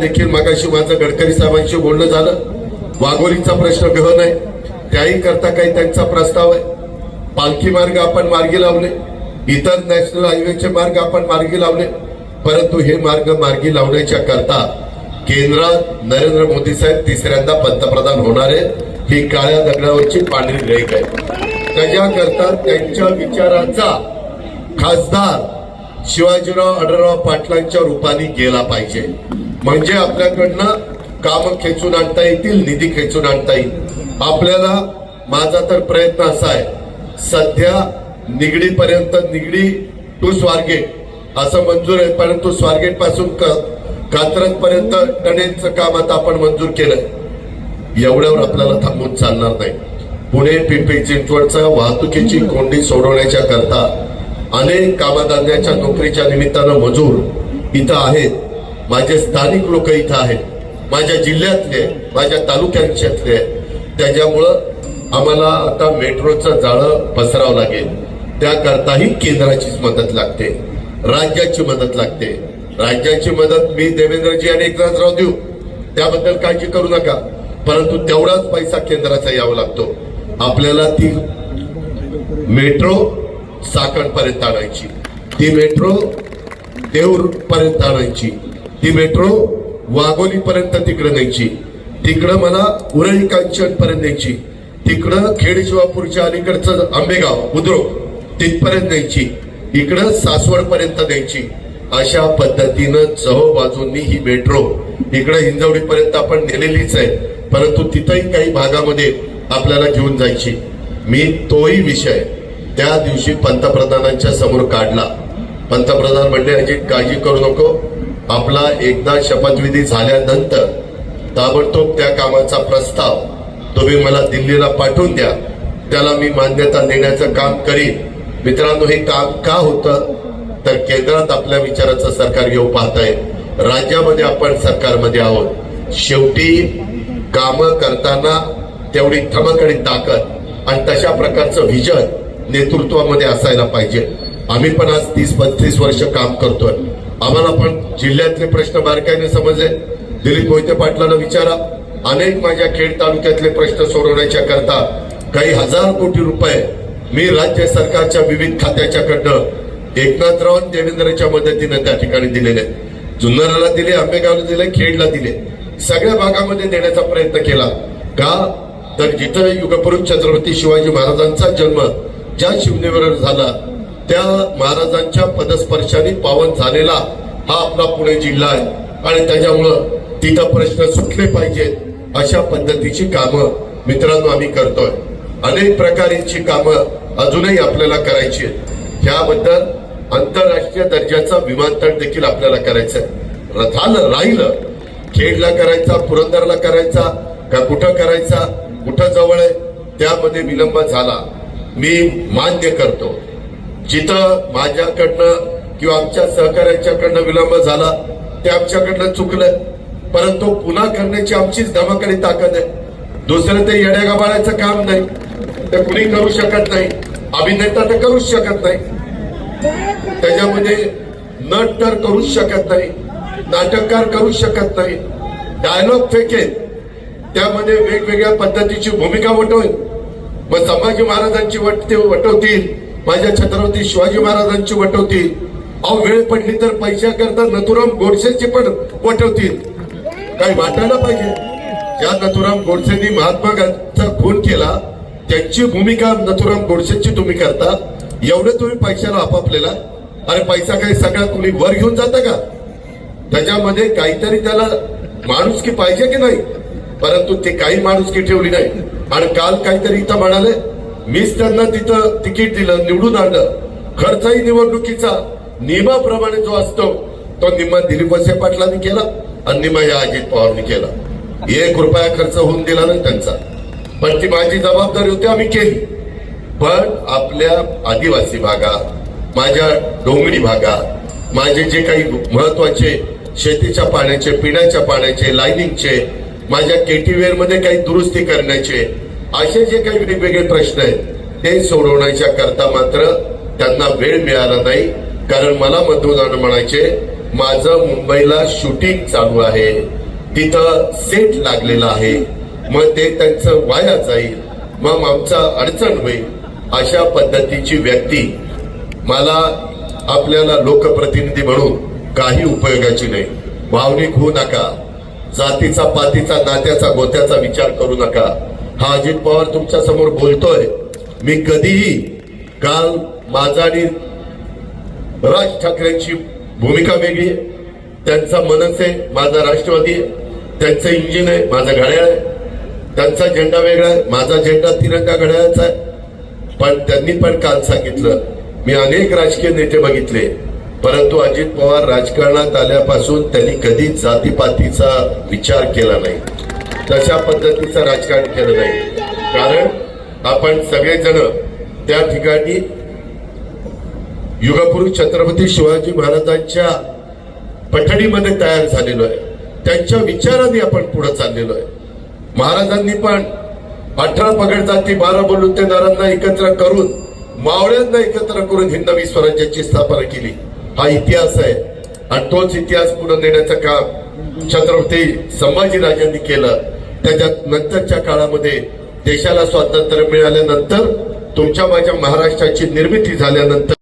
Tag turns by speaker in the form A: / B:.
A: देखील मागाशी माझं गडकरी साहेबांशी बोलणं झालं. वाघोलीचा प्रश्न गहन आहे. त्याही करता काही त्यांचा प्रस्ताव आहे. पालखी मार्ग आपण मार्गी लावले. इतर नॅशनल हायवेचे मार्ग आपण मार्गी लावले. परंतु हे मार्ग मार्गी लावण्याच्या करता केंद्रात नरेंद्र मोदी साहेब तिसऱ्यांदा पंतप्रधान होणार आहे ही काळ्या दगडावरची पांढरी रेख आहे. त्याच्याकरता त्यांच्या विचारांचा खासदार शिवाजीराव आढळराव पाटलांच्या रूपाने गेला पाहिजे. म्हणजे आपल्याकडनं काम खेचून आणता येतील निधी खेचून आणता येईल. आपल्याला माझा तर प्रयत्न असा आहे सध्या निगडीपर्यंत निगडी टू स्वारगेट असं मंजूर आहे. परंतु स्वारगेटपासून कात्रज पर्यंत टनेलचं काम आता आपण मंजूर केलंय. एवढ्यावर आपल्याला थांबून चालणार नाही. पुणे पिंपरी चिंचवडचा वाहतुकीची कोंडी सोडवण्याच्या करता अनेक कामधंद्याच्या नोकरीच्या निमित्तानं मजूर इथं आहेत. माझे स्थानिक लोक इथं आहेत. माझ्या जिल्ह्यातले माझ्या तालुक्यांच्यातले. त्याच्यामुळं आम्हाला आता मेट्रोचं जाळं पसरावं लागेल. त्याकरताही केंद्राचीच मदत लागते. राज्याची मदत लागते. राज्याची मदत मी देवेंद्रजी आणि एकनाथराव देऊ. त्याबद्दल काळजी करू नका. परंतु तेवढाच पैसा केंद्राचा यावा लागतो. आपल्याला ती मेट्रो साकणपर्यंत आणायची. ती मेट्रो देऊरपर्यंत आणायची. ती मेट्रो वाघोली पर्यंत तिकडे न्यायची. तिकडं मला उरळी कांचन पर्यंत न्यायची. तिकडं खेड शिवापूरच्या अलीकडचं आंबेगाव उद्रो तिथपर्यंत न्यायची. इकडं सासवड पर्यंत न्यायची. अशा पद्धतीनं चहो बाजूंनी ही मेट्रो इकडे हिंजवडी पर्यंत आपण नेलेलीच आहे. परंतु तिथंही काही भागामध्ये आपल्याला घेऊन जायची. मी तोही विषय त्या दिवशी पंतप्रधानांच्या समोर काढला. पंतप्रधान म्हणले अजित काळजी करू नको. आपला एकदा शपथविधी झाल्यानंतर ताबडतोब त्या कामाचा प्रस्ताव तुम्ही मला दिल्लीला पाठवून द्या. त्याला मी मान्यता देण्याचं काम करीन. मित्रांनो हे काम का होतं? तर केंद्रात आपल्या विचाराचं सरकार येऊ पाहत आहे राज्यामध्ये आपण सरकारमध्ये आहोत. शेवटी काम करताना तेवढी थमकडी ताकद आणि तशा प्रकारचं व्हिजन नेतृत्वामध्ये असायला पाहिजे. आम्ही पण आज तीस पस्तीस वर्ष काम करतोय. आम्हाला पण जिल्ह्यातले प्रश्न बारकाईने समजले. दिलीप मोहिते पाटलांना विचारा. अनेक माझ्या खेड तालुक्यातले प्रश्न सोडवण्याच्या करता काही हजार कोटी रुपये मी राज्य सरकारच्या विविध खात्याच्याकडनं एकनाथराव देवेंद्रच्या मदतीनं त्या ठिकाणी दिलेले. जुन्नराला दिले आंबेगावला दिले खेडला दिले. सगळ्या भागामध्ये देण्याचा प्रयत्न केला. का? तर जिथं युगपुरुष छत्रपती शिवाजी महाराजांचा जन्म ज्या शिवनेवर झाला त्या महाराजांच्या पदस्पर्शाने पावन झालेला हा आपला पुणे जिल्हा आहे. आणि त्याच्यामुळं तिथं प्रश्न सुटले पाहिजेत अशा पद्धतीची कामं मित्रांनो आम्ही करतोय. अनेक प्रकारची कामं अजूनही आपल्याला करायची आहेत. ह्याबद्दल आंतरराष्ट्रीय दर्जाचं विमानतळ देखील आपल्याला करायचं आहे रथानं राहिलं खेडला करायचा पुरंदरला करायचा का कुठं करायचा कुठं जवळ आहे त्यामध्ये विलंब झाला. मी मान्य करतो. जिथं माझ्याकडनं किंवा आमच्या सहकार्याच्याकडनं विलंब झाला ते आमच्याकडनं चुकलं परंतु पुन्हा करण्याची आमचीच धमक ताकद आहे. दुसरं ते येड्यागाबाळाचं काम नाही. ते कुणी करू शकत नाही. अभिनेता तर करूच शकत नाही. त्याच्यामध्ये नट तर करूच शकत नाही. नाटककार करूच शकत नाही. डायलॉग फेकेल त्यामध्ये वेगवेगळ्या पद्धतीची भूमिका वटवेल मग संभाजी महाराजांची वटते वटवतील. माझ्या छत्रपती शिवाजी महाराजांची वटवतील. अहो वेळ पडली तर पैशाकरता नथुराम गोडसेची पण वटवतील. काही वाटायला पाहिजे. ज्या नथुराम गोडसेंनी महात्मा गांधीचा खून केला त्यांची भूमिका नथुराम गोडसेची तुम्ही करता. एवढं तुम्ही पैशाला आपापलेला. अरे पैसा काही सगळा तुम्ही वर घेऊन जाता का? त्याच्यामध्ये काहीतरी त्याला माणूस की पाहिजे की नाही? परंतु ते काही माणुसकी ठेवली नाही. आणि काल काहीतरी इथं म्हणाले मीच त्यांना तिथं तिकीट दिलं निवडून आणलं. खर्चही निवडणुकीचा. नियमाप्रमाणे जो असतो तो निम्मा दिलीप वसे पाटलांनी केला आणि निम्मा या अजित पवारनी केला. एक रुपया खर्च होऊन दिला नाही त्यांचा. पण ती माझी जबाबदारी होती आम्ही केली. पण आपल्या आदिवासी भागात माझ्या डोंगरी भागात माझे जे काही महत्त्वाचे शेतीच्या पाण्याचे पिण्याच्या पाण्याचे लाईनिंगचे माझ्या केटीवेअरमध्ये काही दुरुस्ती करण्याचे असे जे काही वेगवेगळे प्रश्न आहेत ते सोडवण्याच्या करता मात्र त्यांना वेळ मिळाला नाही. कारण मला मतदान म्हणायचे माझं मुंबईला शूटिंग चालू आहे. तिथं सेट लागलेला आहे. मग ते त्यांचं वाया जाईल. मग आमचा अडचण होईल. अशा पद्धतीची व्यक्ती मला आपल्याला लोकप्रतिनिधी म्हणून काही उपयोगाची नाही. भावनिक होऊ नका. जातीचा पातीचा नात्याचा गोत्याचा विचार करू नका. हा अजित पवार तुमच्यासमोर बोलतोय. मी कधीही काल माझा आणि राज ठाकरेंची भूमिका वेगळी आहे. त्यांचा मनस आहे माझा राष्ट्रवादी आहे. त्यांचं इंजिन आहे माझा घड्याळ आहे. त्यांचा झेंडा वेगळा आहे माझा झेंडा तिरंगा घड्याळाचा आहे. पण त्यांनी पण काल सांगितलं मी अनेक राजकीय नेते बघितले परंतु अजित पवार राजकारणात आल्यापासून त्यांनी कधीच जातीपातीचा विचार केला नाही. तशा पद्धतीचं राजकारण केलं नाही कारण आपण सगळेजण त्या ठिकाणी युगपुरुष छत्रपती शिवाजी महाराजांच्या पठडीमध्ये तयार झालेलो आहे. त्यांच्या विचाराने आपण पुढे चाललेलो आहे. महाराजांनी पण अठरा पगड जाती बारा बलुतेदारांना एकत्र करून मावळ्यांना एकत्र करून हिंदवी स्वराज्याची स्थापना केली. हा इतिहास आहे. आणि तोच इतिहास पुढे नेण्याचं काम छत्रपती संभाजीराजांनी केलं. त्याच्यात नंतरच्या काळामध्ये देशाला स्वातंत्र्य मिळाल्यानंतर तुमच्या माझ्या महाराष्ट्राची निर्मिती झाल्यानंतर